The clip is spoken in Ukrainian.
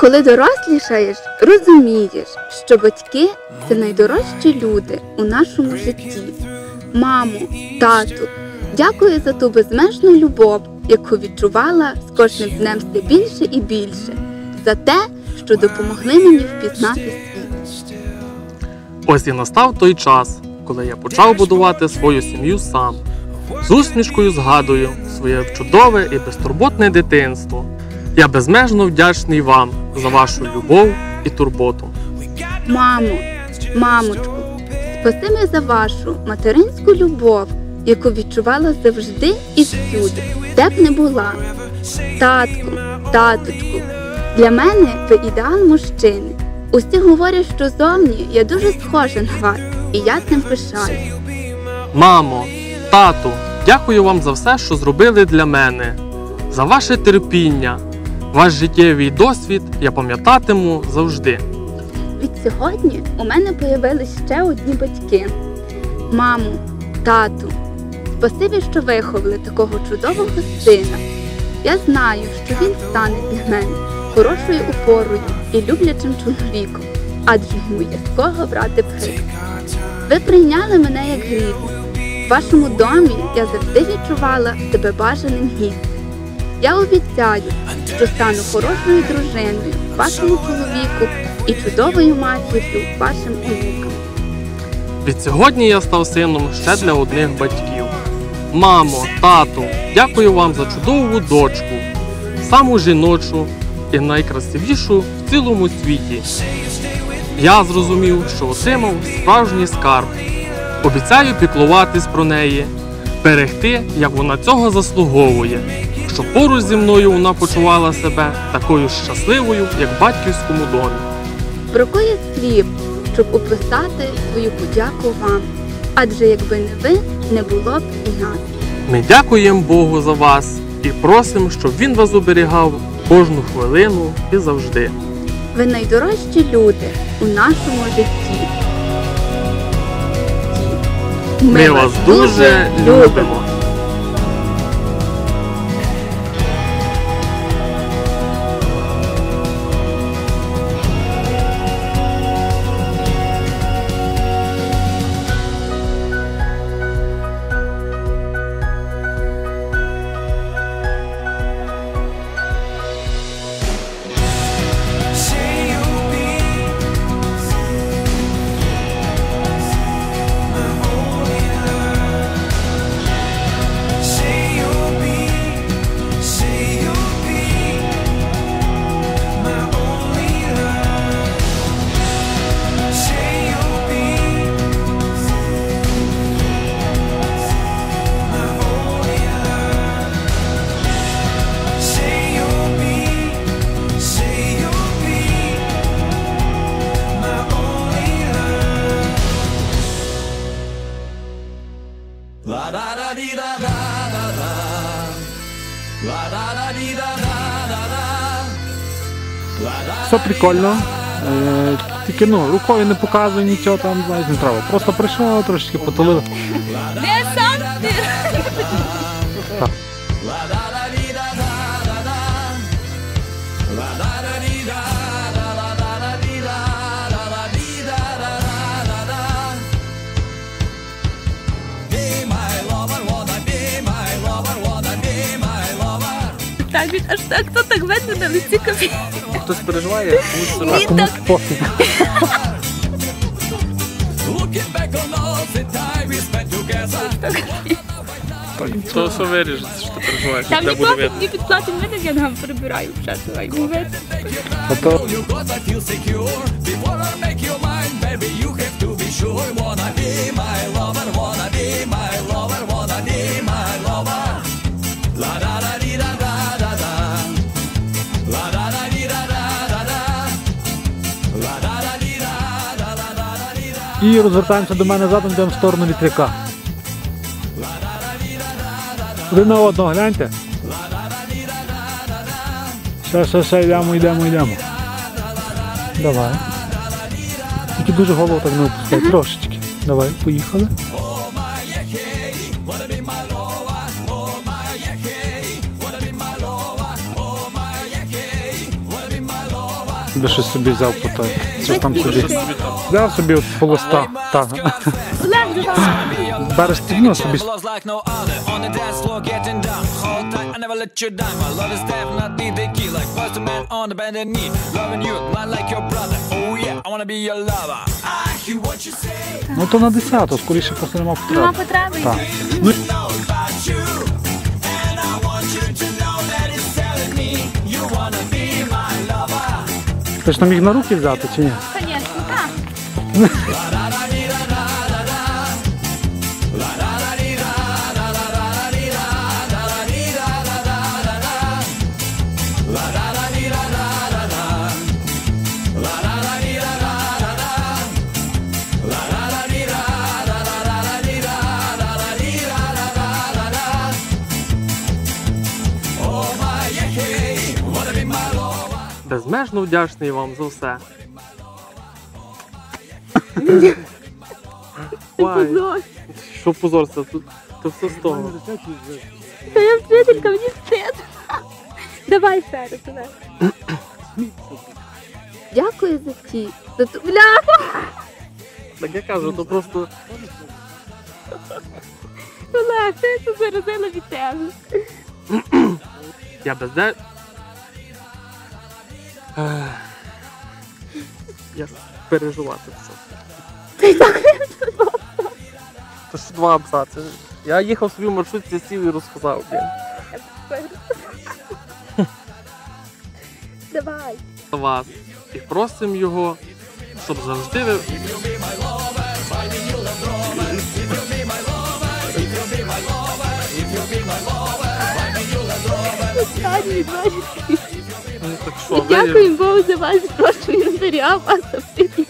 Коли дорослішаєш, розумієш, що батьки це найдорожчі люди у нашому житті. Мамо, тату, дякую за ту безмежну любов, яку відчувала з кожним днем все більше і більше, за те, що допомогли мені впізнати світ. Ось і настав той час, коли я почав будувати свою сім'ю сам. З усмішкою згадую своє чудове і безтурботне дитинство. Я безмежно вдячний вам за вашу любов і турботу. Мамо, мамочку, спасибі за вашу материнську любов, яку відчувала завжди і всюди, де б не була. Татку, таточку, для мене ви ідеал мужчини. Усі говорять, що зовні я дуже схожа на вас, і я цим пишаю. Мамо, тату, дякую вам за все, що зробили для мене, за ваше терпіння, ваш життєвий досвід я пам'ятатиму завжди. Від сьогодні у мене появились ще одні батьки. Маму, тату, спасибі, що виховали такого чудового сина. Я знаю, що він стане для мене хорошою опорою і люблячим чоловіком, адже йому є з кого брати приклад. Ви прийняли мене як рідну. В вашому домі я завжди відчувала себе бажаним гістем. Я обіцяю, що стану хорошою дружиною вашому чоловіку і чудовою матір'ю вашим онукам. Відсьогодні я став сином ще для одних батьків. Мамо, тату, дякую вам за чудову дочку, саму жіночу і найкрасивішу в цілому світі. Я зрозумів, що отримав справжній скарб. Обіцяю піклуватись про неї, берегти, як вона цього заслуговує, щоб поруч зі мною вона почувала себе такою щасливою, як в батьківському домі. Бракує слів, щоб описати свою подяку вам. Адже якби не ви, не було б і нас. Ми дякуємо Богу за вас і просимо, щоб Він вас оберігав кожну хвилину і завжди. Ви найдорожчі люди у нашому житті. Ми вас дуже любимо. Все прикольно. Е, тільки ну, рукою не показує нічого там, знаєш, не треба. Просто прийшов, трошечки потолив. lover. Так, він аж так, то так видно на лиці капі. Хтось переживає, комусь Він так Пофіг. Looking back on all the time we spent together. То все виріжеться, що ти переживаєш, там де не буде платить, видно. не підплатить мене, я нам прибираю вже, давай, не видно. Ото You gotta feel secure before I make you mine, baby. You have to be sure. Wanna be my lover, wanna be my І розвертаємося до мене задом, йдемо в сторону вітряка. Один на одного, гляньте. Ще, ще, ще, йдемо, йдемо, йдемо. Давай. Тільки дуже голову так не опускай, трошечки. Давай, поїхали. Би щось собі взяв по той. Що там собі. Взяв собі от по листа. Так. Береш стігну собі. Love's like no other on the dance floor getting down. Hold ти ж там їх на руки взяти чи ні? Звісно, так. Безмежно вдячний вам за все. Ой, Позор. що позорся, тут то все з того. Та я вчителька, мені стид. Давай раз, Олег. Дякую за ті. За ту... Бля! Так я кажу, то просто Олег, ти це заразила від тебе. я без де. Я переживати все. То ж два абзаци. Я їхав собі в маршрутці, сів і розказав. блін. Давай. Вас. І просимо його, щоб завжди ви. Останній бачиш. Так що, ви... Дякую Богу за вас, прошу, я заря вас, завжди. всіх